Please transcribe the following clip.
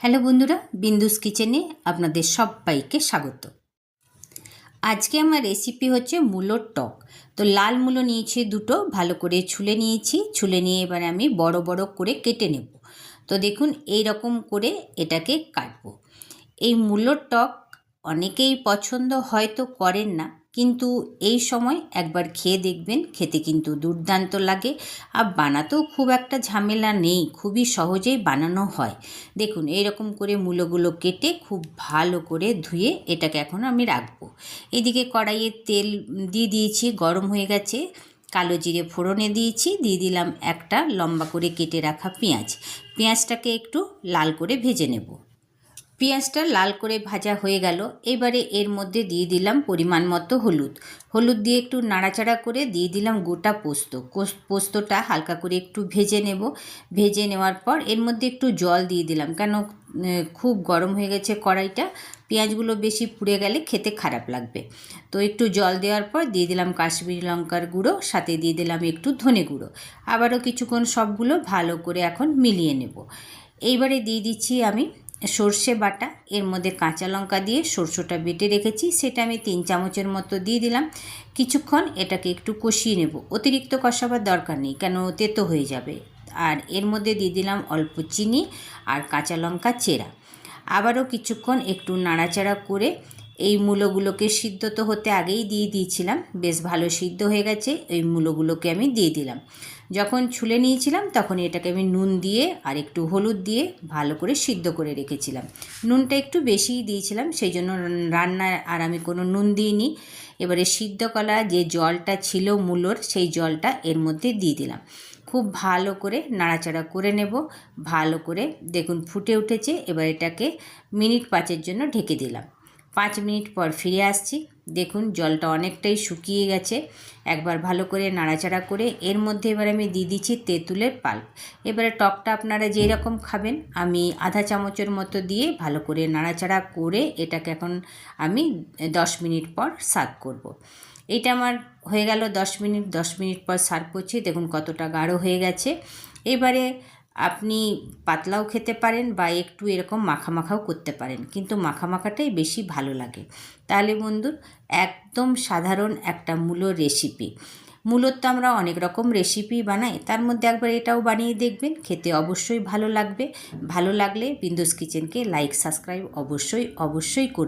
Hello বন্ধুরা, বিন্দুস কিচেনে আপনাদের সবাইকে স্বাগত। আজকে আমার রেসিপি হচ্ছে মূলোর টক। তো লাল মূলো নিয়েছি দুটো, ভালো করে ছুলে নিয়েছি, ছুলে নিয়ে এবার আমি বড় বড় করে কেটে নেব। তো দেখুন এই রকম করে এটাকে কাটবো। এই মূলোর টক অনেকেই পছন্দ হয়তো করেন না কিন্তু এই সময় একবার খেয়ে দেখবেন, খেতে কিন্তু দুর্দান্ত লাগে। আর বানাতেও খুব একটা ঝামেলা নেই, খুবই সহজেই বানানো হয়। দেখুন, এইরকম করে মূলোগুলো কেটে খুব ভালো করে ধুয়ে এটাকে এখন আমি রাখব। এদিকে কড়াইয়ে তেল দিয়ে দিয়েছি, গরম হয়ে গেছে। কালো জিরে ফোড়নে দিয়েছি, দিয়ে দিলাম একটা লম্বা করে কেটে রাখা পেঁয়াজ। পেঁয়াজটাকে একটু লাল করে ভেজে নেব। পেঁয়াজটা লাল করে ভাজা হয়ে গেল। এবারে এর মধ্যে দিয়ে দিলাম পরিমাণ মতো হলুদ। হলুদ দিয়ে একটু নাড়াচাড়া করে দিয়ে দিলাম গোটা পোস্ত। পোস্তটা হালকা করে একটু ভেজে নেব। ভেজে নেওয়ার পর এর মধ্যে একটু জল দিয়ে দিলাম। কেন খুব গরম হয়ে গেছে কড়াইটা। পেঁয়াজগুলো বেশি পুড়ে গেলে খেতে খারাপ লাগবে। তো একটু জল দেওয়ার পর দিয়ে দিলাম কাশ্মীরি লঙ্কার গুঁড়ো, সাথে দিয়ে দিলাম একটু ধনে গুঁড়ো। আবারও কিছুক্ষণ সবগুলো ভালো করে এখন মিলিয়ে নেব। এইবারে দিয়ে দিচ্ছি আমি সর্ষে বাটা, এর মধ্যে কাঁচা লঙ্কা দিয়ে সরষেটা বেটে রেখেছি, সেটা আমি তিন চামচের মতো দিয়ে দিলাম। কিছুক্ষণ এটাকে একটু কষিয়ে নেব। অতিরিক্ত কষাবার দরকার নেই, কেন তেতো হয়ে যাবে। আর এর মধ্যে দিয়ে দিলাম অল্প চিনি আর কাঁচা লঙ্কা চেরা। আবারও কিছুক্ষণ একটু নাড়াচাড়া করে এই মূলোগুলোকে সিদ্ধ তো হতে আগেই দিয়ে দিয়েছিলাম, বেশ ভালো সিদ্ধ হয়ে গেছে, এই মূলোগুলোকে আমি দিয়ে দিলাম। যখন ছুলে নিয়েছিলাম তখন এটাকে আমি নুন দিয়ে আর একটু হলুদ দিয়ে ভালো করে সিদ্ধ করে রেখেছিলাম। নুনটা একটু বেশিই দিয়েছিলাম, সেই জন্য রান্নায় আর আমি কোনো নুন দিইনি। এবারে সিদ্ধ কলা যে জলটা ছিল মূলোর, সেই জলটা এর মধ্যে দিয়ে দিলাম। খুব ভালো করে নাড়াচাড়া করে নেব, ভালো করে দেখুন ফুটে উঠেছে, এবার এটাকে মিনিট পাঁচের জন্য ঢেকে দিলাম। পাঁচ মিনিট পর ফিরে আসছি। দেখুন, জলটা অনেকটাই শুকিয়ে গেছে। একবার ভালো করে নাড়াচাড়া করে এর মধ্যে এবার আমি দিয়ে দিচ্ছি তেঁতুলের পাল্প। এবারে টকটা আপনারা যেই রকম খাবেন, আমি আধা চামচের মতো দিয়ে ভালো করে নাড়াচাড়া করে এটাকে এখন আমি দশ মিনিট পর সার্ভ করব। এটা আমার হয়ে গেল দশ মিনিট দশ মিনিট পর সার্ভ করছি। দেখুন কতটা গাঢ় হয়ে গেছে। এবারে আপনি পাতলাও খেতে পারেন বা একটু এরকম মাখা মাখাও করতে পারেন। কিন্তু মাখা মাখাটাই বেশি ভালো লাগে। তাহলে বন্ধুর, একদম সাধারণ একটা মূল রেসিপি মূলত তো আমরা অনেক রকম রেসিপি বানাই। তার মধ্যে একবার এটাও বানিয়ে দেখবেন। খেতে অবশ্যই ভালো লাগবে। ভালো লাগলে বিন্দুস কিচেনকে লাইক সাবস্ক্রাইব অবশ্যই অবশ্যই করবে